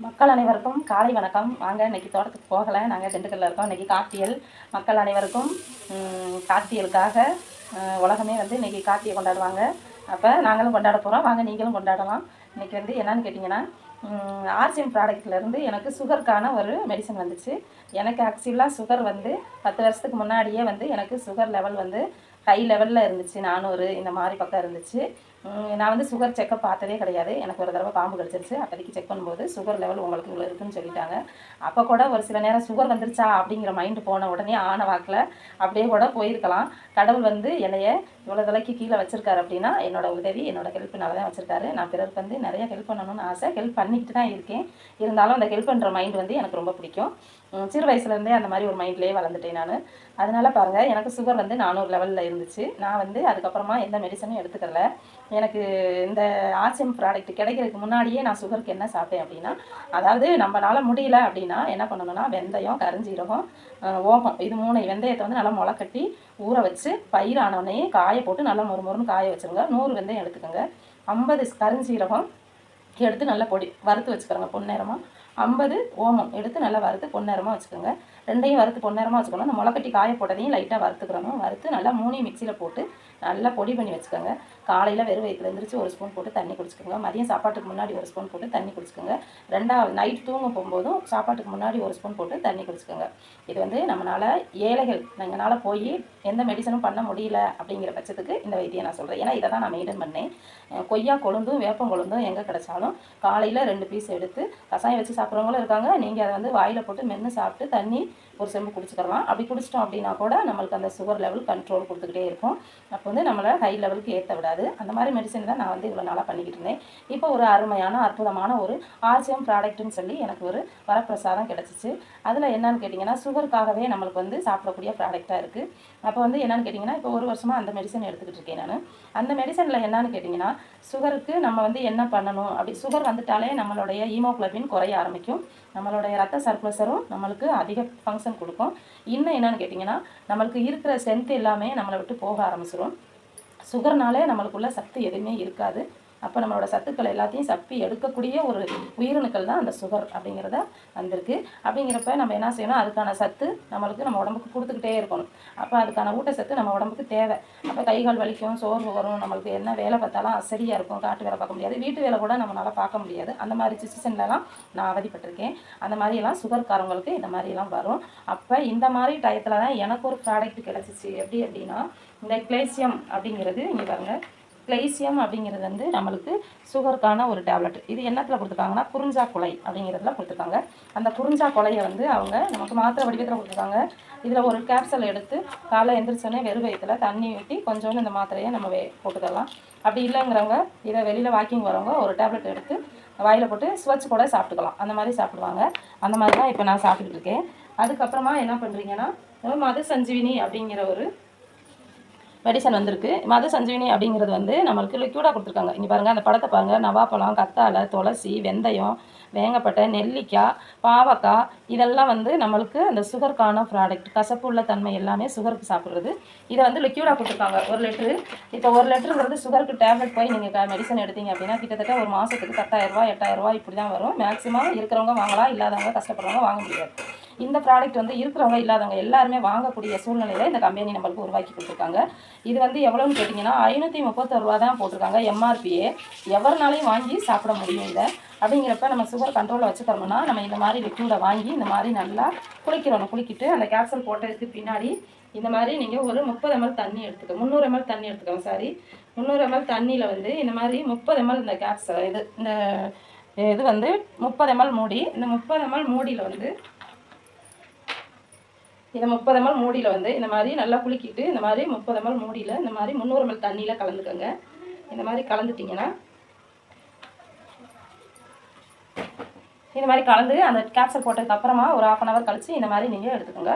மக்கள் அனைவருக்கும் காலை வணக்கம். வாங்க இன்னைக்கு தோட்டத்துக்கு போகலை. நாங்கள் திண்டுக்கல்ல இருக்கோம். இன்றைக்கி கார்த்தியல். மக்கள் அனைவருக்கும் ம், கார்த்தியலுக்காக உலகமே வந்து இன்னைக்கு கார்த்திகை கொண்டாடுவாங்க. அப்போ நாங்களும் கொண்டாட போகிறோம் வாங்க நீங்களும் கொண்டாடலாம். இன்னைக்கு வந்து என்னன்னு கேட்டிங்கன்னா ஆர்சிஎம் ப்ராடக்ட்லேருந்து எனக்கு சுகருக்கான ஒரு மெடிசன் வந்துச்சு. எனக்கு ஆக்சுவலாக சுகர் வந்து பத்து வருஷத்துக்கு முன்னாடியே வந்து எனக்கு சுகர் லெவல் வந்து ஹை லெவலில் இருந்துச்சு. நானூறு இந்த மாதிரி பக்கம் இருந்துச்சு. நான் வந்து சுகர் செக்கப் பார்த்ததே கிடையாது. எனக்கு ஒரு தடவை பாம்பு கடிச்சிருச்சு. அப்போதைக்கு செக் பண்ணும்போது சுகர் லெவல் உங்களுக்கு இவ்வளோ இருக்குன்னு சொல்லிட்டாங்க. அப்போ கூட ஒரு சில நேரம் சுகர் வந்துருச்சா அப்படிங்கிற மைண்டு போன உடனே ஆன வாக்கில் அப்படியே கூட போயிருக்கலாம். கடவுள் வந்து என்னைய இவ்வளோ விலைக்கு கீழே வச்சிருக்காரு அப்படின்னா என்னோட உதவி என்னோட ஹெல்ப்னால தான் வச்சிருக்காரு. நான் பிறருக்கு வந்து நிறைய ஹெல்ப் பண்ணணும்னு ஆசை. ஹெல்ப் பண்ணிக்கிட்டு தான் இருக்கேன். இருந்தாலும் அந்த ஹெல்ப் பண்ணுற மைண்ட் வந்து எனக்கு ரொம்ப பிடிக்கும். சிறு வயசுலேருந்தே அந்த மாதிரி ஒரு மைண்ட்லேயே வளர்ந்துட்டேன் நான். அதனால் பாருங்கள் எனக்கு சுகர் வந்து நானூறு லெவலில் இருந்துச்சு. நான் வந்து அதுக்கப்புறமா எந்த மெடிசனும் எடுத்துக்கல. எனக்கு இந்த ஆர்சிஎம் ப்ராடக்ட் கிடைக்கிறதுக்கு முன்னாடியே நான் சுகருக்கு என்ன சாப்பிட்டேன் அப்படின்னா அதாவது நம்மளால முடியல அப்படின்னா என்ன பண்ணணும்னா வெந்தயம் கருஞ்சீரகம் அஹ், ஓமம் இது மூணு வெந்தயத்தை வந்து நல்லா முளைக்கட்டி ஊற வச்சு பயிர் ஆனோடனே காய போட்டு நல்லா மொறு மொறுன்னு காய வச்சுருங்க. நூறு வெந்தயம் எடுத்துக்கோங்க. ஐம்பது கருஞ்சீரகம் எடுத்து நல்லா பொடி வறுத்து வச்சுக்கிறோங்க பொன்னேரமாக ஐம்பது ஓமம் எடுத்து நல்லா வறுத்து பொன்னேரமாக வச்சுக்கோங்க. ரெண்டையும் வறுத்து பொன்னேரமாக வச்சுக்கணும் அந்த முளைக்கட்டி காய போட்டதையும் லைட்டாக வறுத்துக்கிறணும். வறுத்து நல்லா மூணையும் மிக்சியில் போட்டு நல்லா பொடி பண்ணி வச்சுக்கோங்க. காலையில் வெறும் வயிற்றுல எழுந்திரிச்சு ஒரு ஸ்பூன் போட்டு தண்ணி குடிச்சிக்கோங்க. மதியம் சாப்பாட்டுக்கு முன்னாடி ஒரு ஸ்பூன் போட்டு தண்ணி குடிச்சுக்கோங்க. ரெண்டாவது நைட் தூங்க போகும்போதும் சாப்பாட்டுக்கு முன்னாடி ஒரு ஸ்பூன் போட்டு தண்ணி குடிச்சிக்கோங்க. இது வந்து நம்மளால் ஏழைகள் எங்களால் போய் எந்த மெடிசனும் பண்ண முடியல அப்படிங்கிற பட்சத்துக்கு இந்த வைத்தியம் நான் சொல்கிறேன் ஏன்னா இதை தான் நான் மெயின்டைன் பண்ணேன். கொய்யா கொழுந்தும் வேப்பம் கொழுந்தும் எங்கே கிடைச்சாலும் காலையில் ரெண்டு பீஸ் எடுத்து கசாயம் வச்சு சாப்பிட்றவங்களும் இருக்காங்க. நீங்கள் அதை வந்து வாயில் போட்டு மென்று சாப்பிட்டு தண்ணி ஒரு செம்பு குடிச்சுக்கலாம். அப்படி குடிச்சிட்டோம் அப்படின்னா கூட நம்மளுக்கு அந்த சுகர் லெவல் கண்ட்ரோல் கொடுத்துக்கிட்டே இருக்கும். அப்போ வந்து நம்மளை ஹை லெவலுக்கு ஏற்ற விடாது. அந்த மாதிரி மெடிசன் தான் நான் வந்து இவ்வளோ நாளாக பண்ணிக்கிட்டு இருந்தேன். இப்போ ஒரு அருமையான அற்புதமான ஒரு ஆர்சியம் ப்ராடக்ட்னு சொல்லி எனக்கு ஒரு வரப்பிரசாதம் கிடச்சிச்சு. அதில் என்னன்னு கேட்டிங்கன்னா சுகருக்காகவே நம்மளுக்கு வந்து சாப்பிடக்கூடிய ப்ராடக்டாக இருக்குது அப்போ வந்து என்னென்னு கேட்டிங்கன்னா இப்போ ஒரு வருஷமாக அந்த மெடிசன் எடுத்துக்கிட்டு இருக்கேன் நான். அந்த மெடிசனில் என்னன்னு கேட்டிங்கன்னா சுகருக்கு நம்ம வந்து என்ன பண்ணணும்? அப்படி சுகர் வந்துட்டாலே நம்மளுடைய ஹீமோகுளோபின் குறைய ஆரம்பிக்கும். நம்மளுடைய ரத்த சர்க்குலஸரும் நம்மளுக்கு அதிக ஃபங்க்ஷன் கொடுக்கும். இன்னும் என்னன்னு கேட்டிங்கன்னா நம்மளுக்கு இருக்கிற ஸ்ட்ரென்த் எல்லாமே நம்மளை விட்டு போக ஆரம்பிச்சிடும் சுகர்னாலே நம்மளுக்குள்ள சத்து எதுவுமே இருக்காது. அப்போ நம்மளோட சத்துக்கள் எல்லாத்தையும் சப்பி எடுக்கக்கூடிய ஒரு உயிரணுக்கள் தான் அந்த சுகர் அப்படிங்கிறத வந்திருக்கு. அப்படிங்கிறப்ப நம்ம என்ன செய்யணும்? அதுக்கான சத்து நம்மளுக்கு நம்ம உடம்புக்கு கொடுத்துக்கிட்டே இருக்கணும். அப்போ அதுக்கான ஊட்டச்சத்து நம்ம உடம்புக்கு தேவை. அப்போ கை கால் வலிக்கும் சோர்வு வரும் நம்மளுக்கு என்ன வேலை பார்த்தாலும் அசதியாக இருக்கும் காட்டு வேலை பார்க்க முடியாது. வீட்டு வேலை கூட நம்மளால் பார்க்க முடியாது. அந்த மாதிரி சுச்சுவேஷன்லலாம் நான் அவதிப்பட்டிருக்கேன். அந்த மாதிரியெல்லாம் சுகர்காரங்களுக்கு இந்த மாதிரிலாம் வரும். அப்போ இந்த மாதிரி டயத்தில் தான் எனக்கு ஒரு ப்ராடக்ட் கிடச்சிச்சு. எப்படி அப்படின்னா இந்த கிளேசியம் அப்படிங்கிறது இங்கே பாருங்கள் கிளைசியம் அப்படிங்கிறது வந்து நம்மளுக்கு சுகருக்கான ஒரு டேப்லெட். இது என்னத்தில் கொடுத்துருக்காங்கன்னா குறிஞ்சா கொலை அப்படிங்கிறதுல கொடுத்துருக்காங்க. அந்த குறிஞ்சா கொலையை வந்து அவங்க நமக்கு மாத்திரை வடிவத்தில் கொடுத்துருக்காங்க. இதில் ஒரு கேப்சல் எடுத்து காலை எந்திரிச்சோடனே வெறும் வயிற்றுல தண்ணி ஊற்றி கொஞ்சோண்டு இந்த மாத்திரையை நம்ம வே போட்டுக்கலாம். அப்படி இல்லைங்கிறவங்க இதை வெளியில் வாக்கிங் வரவங்க ஒரு டேப்லெட் எடுத்து வாயில் போட்டு சுவச்சு கூட சாப்பிட்டுக்கலாம். அந்த மாதிரி சாப்பிடுவாங்க. அந்த மாதிரி தான் இப்போ நான் சாப்பிட்டுட்டு இருக்கேன். அதுக்கப்புறமா என்ன பண்ணுறீங்கன்னா மது சஞ்சீவினி அப்படிங்கிற ஒரு மெடிசன் வந்திருக்கு. மது சஞ்சீவினி அப்படிங்கிறது வந்து நம்மளுக்கு லிக்யூடாக கொடுத்துருக்காங்க. இங்கே பாருங்கள் அந்த படத்தை பாருங்கள் நவாப்பழம் கத்தாழை துளசி வெந்தயம் வேங்கப்பட்டை நெல்லிக்காய் பாவக்காய் இதெல்லாம் வந்து நம்மளுக்கு அந்த சுகருக்கான ப்ராடக்ட் கசப்பு உள்ள தன்மை எல்லாமே சுகருக்கு சாப்பிட்றது. இதை வந்து லிக்யூடாக கொடுத்துருக்காங்க. ஒரு லிட்ரு இப்போ ஒரு லிட்டருங்கிறது சுகருக்கு டேப்லெட் போய் நீங்கள் மெடிசன் எடுத்தீங்க அப்படின்னா கிட்டத்தட்ட ஒரு மாதத்துக்கு பத்தாயிரரூபா எட்டாயிரரூபா இப்படி தான் வரும். மேக்ஸிமம் இருக்கிறவங்க வாங்கலாம் இல்லாதவங்க கஷ்டப்படுறவங்க வாங்க முடியாது. இந்த ப்ராடக்ட் வந்து இருக்கிறவங்க இல்லாதவங்க எல்லாருமே வாங்கக்கூடிய சூழ்நிலையில் இந்த கம்பெனி நம்மளுக்கு உருவாக்கி கொடுத்துருக்காங்க. இது வந்து எவ்வளோன்னு கேட்டிங்கன்னா ஐநூற்றி முப்பத்தொரு ரூபா தான் போட்டிருக்காங்க எம்ஆர்பியே எவருனாலையும் வாங்கி சாப்பிட முடியும் இதை. அப்படிங்கிறப்ப நம்ம சுகர் கண்ட்ரோலில் வச்சுக்கிறோம்னா நம்ம இந்த மாதிரி லிக்யூடை வாங்கி இந்த மாதிரி நல்லா குளிக்கிறோம் குளிக்கிட்டு அந்த கேப்சல் போட்டதுக்கு பின்னாடி இந்த மாதிரி நீங்கள் ஒரு முப்பது எம்எல் தண்ணி எடுத்துக்க முந்நூறு எம்எல் தண்ணி எடுத்துக்கோங்க சாரி முந்நூறு எம்எல் தண்ணியில் வந்து இந்த மாதிரி முப்பது எம்எல் இந்த கேப்சல் இது இந்த இது வந்து முப்பது எம்எல் மூடி இந்த முப்பது எம்எல் மூடியில் வந்து இதை முப்பது எம்எல் மூடியில் வந்து இந்த மாதிரி நல்லா குலுக்கிட்டு இந்த மாதிரி முப்பது எம்எல் மூடியில் இந்த மாதிரி முந்நூறு எம்எல் தண்ணியில் கலந்துக்கோங்க. இந்த மாதிரி கலந்துட்டிங்கன்னா இந்த மாதிரி கலந்து அந்த கேப்சர் போட்டதுக்கு அப்புறமா ஒரு ஆஃப் அன் ஹவர் கழிச்சு இந்த மாதிரி நீங்கள் எடுத்துக்கோங்க.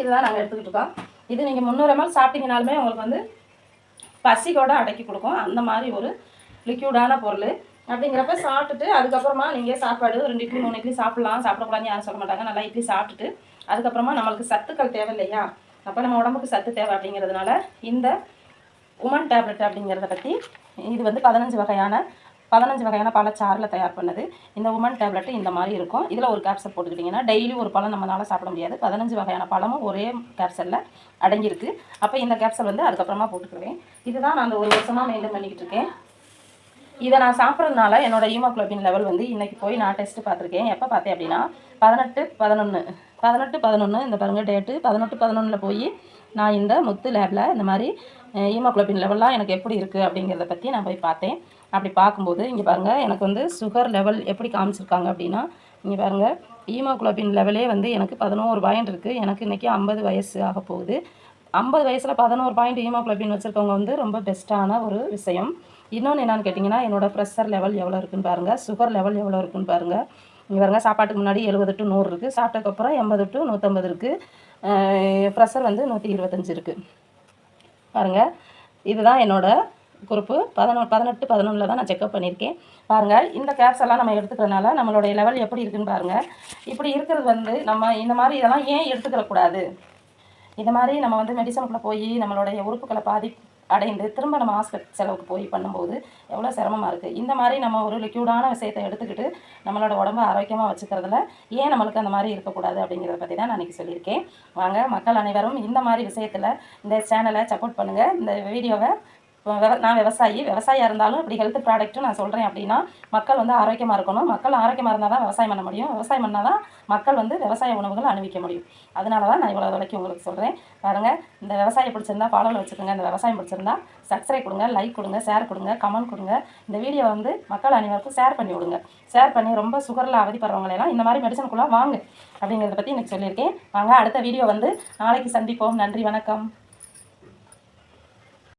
இதுதான் நாங்கள் எடுத்துக்கிட்டு இருக்கோம். இது நீங்கள் முந்நூறு எம்எல் சாப்பிட்டீங்கனாலுமே உங்களுக்கு வந்து பசி கூட அடக்கி கொடுக்கும். அந்த மாதிரி ஒரு லிக்யூடான பொருள். அப்படிங்கிறப்ப சாப்பிட்டுட்டு அதுக்கப்புறமா நீங்கள் சாப்பாடு ரெண்டு இட்லி மூணு இட்லி சாப்பிட்லாம். சாப்பிடக்கூடாதுன்னு யாரும் சொல்ல மாட்டாங்க. நல்லா இட்லி சாப்பிட்டுட்டு அதுக்கப்புறமா நம்மளுக்கு சத்துக்கள் தேவை இல்லையா? அப்போ நம்ம உடம்புக்கு சத்து தேவை அப்படிங்கிறதுனால இந்த உமன் டேப்லெட் அப்படிங்கிறத பற்றி இது வந்து பதினஞ்சு வகையான பதினஞ்சு வகையான பழச்சாறில் தயார் பண்ணது. இந்த உமன் டேப்லெட்டு இந்த மாதிரி இருக்கும். இதில் ஒரு கேப்சல் போட்டுக்கிட்டிங்கன்னா டெய்லி ஒரு பழம் நம்மளால் சாப்பிட முடியாது. பதினஞ்சு வகையான பழமும் ஒரே கேப்சலில் அடங்கியிருக்கு. அப்போ இந்த கேப்சல் வந்து அதுக்கப்புறமா போட்டுக்கிடுவேன். இதுதான் நான் அந்த ஒரு வருஷமாக மெயின்டைன் பண்ணிக்கிட்டு இருக்கேன். இதை நான் சாப்பிட்றதுனால என்னோட ஹீமோக்ளோபின் லெவல் வந்து இன்றைக்கி போய் நான் டெஸ்ட்டு பார்த்துருக்கேன். எப்போ பார்த்தேன் அப்படின்னா பதினெட்டு பதினொன்று பதினெட்டு பதினொன்று இந்த பாருங்கள் டேட்டு பதினெட்டு பதினொன்றில் போய் நான் இந்த முத்து லேபில் இந்த மாதிரி ஹீமோக்ளோபின் லெவல்லாம் எனக்கு எப்படி இருக்குது அப்படிங்கிறத பற்றி நான் போய் பார்த்தேன். அப்படி பார்க்கும்போது இங்கே பாருங்கள் எனக்கு வந்து சுகர் லெவல் எப்படி காமிச்சிருக்காங்க அப்படின்னா இங்கே பாருங்கள் ஹீமோக்ளோபின் லெவலே வந்து எனக்கு பதினோரு பாயிண்ட் இருக்குது எனக்கு இன்றைக்கி ஐம்பது வயசு ஆக போகுது. ஐம்பது வயசில் பதினோரு பாயிண்ட் ஹீமோக்ளோபின் வச்சுருக்கவங்க வந்து ரொம்ப பெஸ்ட்டான ஒரு விஷயம். இன்னொன்று என்னென்னு கேட்டிங்கன்னா என்னோடய ப்ரெஷர் லெவல் எவ்வளோ இருக்குன்னு பாருங்கள் சுகர் லெவல் எவ்வளோ இருக்குன்னு பாருங்கள் இங்கே பாருங்கள் சாப்பாட்டுக்கு முன்னாடி எழுபது டு நூறு இருக்குது சாப்பிட்டதுக்கப்புறம் எண்பது டு நூற்றம்பது இருக்குது ப்ரெஷர் வந்து நூற்றி இருபத்தஞ்சி இருக்குது பாருங்கள் இதுதான் என்னோடய குரூப்பு பதினொன்று பதினெட்டு பதினொன்றில் தான் நான் செக்அப் பண்ணியிருக்கேன். பாருங்கள் இந்த கேப்ஸ் எல்லாம் நம்ம எடுத்துக்கிறனால நம்மளுடைய லெவல் எப்படி இருக்குன்னு பாருங்கள் இப்படி இருக்கிறது வந்து நம்ம இந்த மாதிரி இதெல்லாம் ஏன் எடுத்துக்கிறக்கூடாது? இது மாதிரி நம்ம வந்து மெடிசனுக்குள்ளே போய் நம்மளுடைய உறுப்புகளை பாதி அடைந்து திரும்ப நம்ம ஹாஸ்பிட்டல் செலவுக்கு போய் பண்ணும்போது எவ்வளோ சிரமமாக இருக்குது இந்த மாதிரி நம்ம ஒரு லிக்யூடான விஷயத்தை எடுத்துக்கிட்டு நம்மளோட உடம்பை ஆரோக்கியமாக வச்சுக்கிறதுல ஏன் நம்மளுக்கு அந்த மாதிரி இருக்கக்கூடாது அப்படிங்கிறத பற்றி தான் நான் இன்றைக்கி சொல்லியிருக்கேன். வாங்க மக்கள் அனைவரும் இந்த மாதிரி விஷயத்தில் இந்த சேனலை சப்போர்ட் பண்ணுங்கள் இந்த வீடியோவை நான் விவசாயி விவசாயியாக இருந்தாலும் இப்படி ஹெல்த் ப்ராடக்ட்டும் நான் சொல்கிறேன் அப்படின்னா மக்கள் வந்து ஆரோக்கியமாக இருக்கணும். மக்கள் ஆரோக்கியமாக இருந்தால் தான் விவசாயம் பண்ண முடியும். விவசாயம் பண்ணால் தான் மக்கள் வந்து விவசாய உணவுகள் அணிவிக்க முடியும். அதனால தான் நான் இவ்வளோ விலைக்கு உங்களுக்கு சொல்கிறேன் பாருங்கள் இந்த விவசாயம் பிடிச்சிருந்தா ஃபாலோவில் வச்சுக்கோங்க. இந்த விவசாயம் பிடிச்சிருந்தா சப்ஸ்கிரைப் கொடுங்க லைக் கொடுங்க ஷேர் கொடுங்க கமெண்ட் கொடுங்க. இந்த வீடியோ வந்து மக்கள் அனைவருக்கும் ஷேர் பண்ணி விடுங்க. ஷேர் பண்ணி ரொம்ப சுகரில் அவதிப்படுறவங்களெல்லாம் இந்த மாதிரி மெடிசனுக்குள்ளே வாங்க. அப்படிங்கிறத பற்றி எனக்கு சொல்லியிருக்கேன். வாங்க அடுத்த வீடியோ வந்து நாளைக்கு சந்திப்போம். நன்றி வணக்கம்.